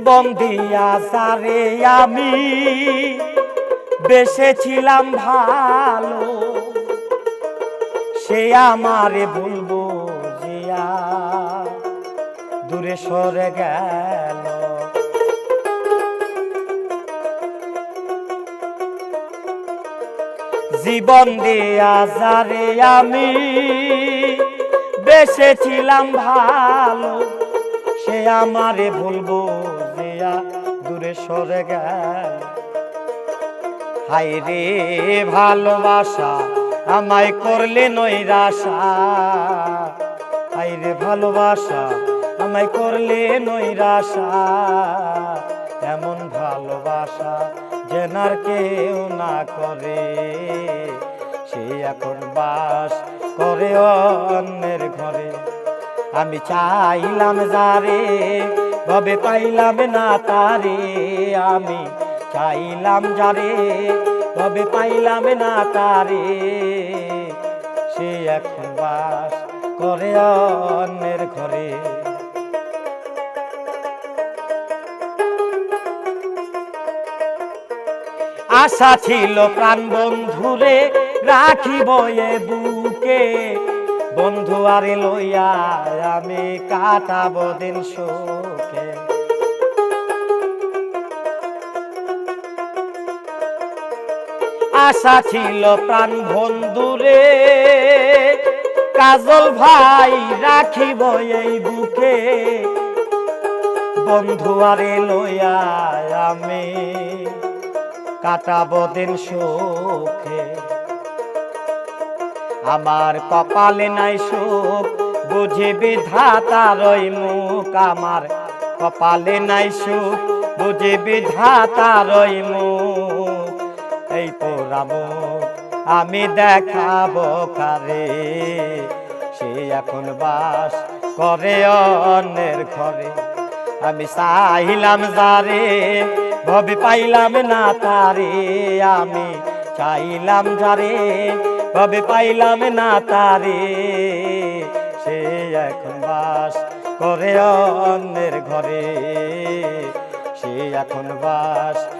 জীবন দিয়া সারে আমি বেসেছিলাম ভালো, সে আমারে বলব জিয়া দূরে সরে গেল। জীবন দিয়া যারে আমি বেসেছিলাম ভালো, সে আমারে ভুলবো দূরে সরে গেল হাই রে ভালোবাসা, আমায় করলে নৈরাশা। হাই রে ভালোবাসা, আমায় করলে নৈরাশা। এমন ভালোবাসা জেনার কেউ না করে। সে এখন বাস করে অন্যের ঘরে। আমি চাইলাম যারে ভবে পাইলাম না তারে? আমি চাইলাম যারে ভবে পাইলাম না তারে। সে এখন বাস করে অন্যের ঘরে। আশা ছিল প্রাণ বন্ধুরে রাখিব এ বুকে। বন্ধু আরে লইয়া আমি কাটাব দিন সুখে। আশা ছিল প্রাণ বন্ধুরে কাজল ভাই রাখিব এই বুকে। বন্ধু আরে আমি কাটাব দিন সুখে। আমার কপালে নাই সুখ, বুঝে বিধাতার মুখ। আমার কপালে নাই সুখ, বুঝে বিধাতার মুখ। এই আমি দেখাবো কারে। সে এখন বাস করে অন্যের ঘরে। আমি চাইলাম যারে, ভবে পাইলাম না তারে। আমি চাইলাম যারে, ভবে পাইলাম না তারে। সে এখন বাস করে অন্যের ঘরে। সে এখন বাস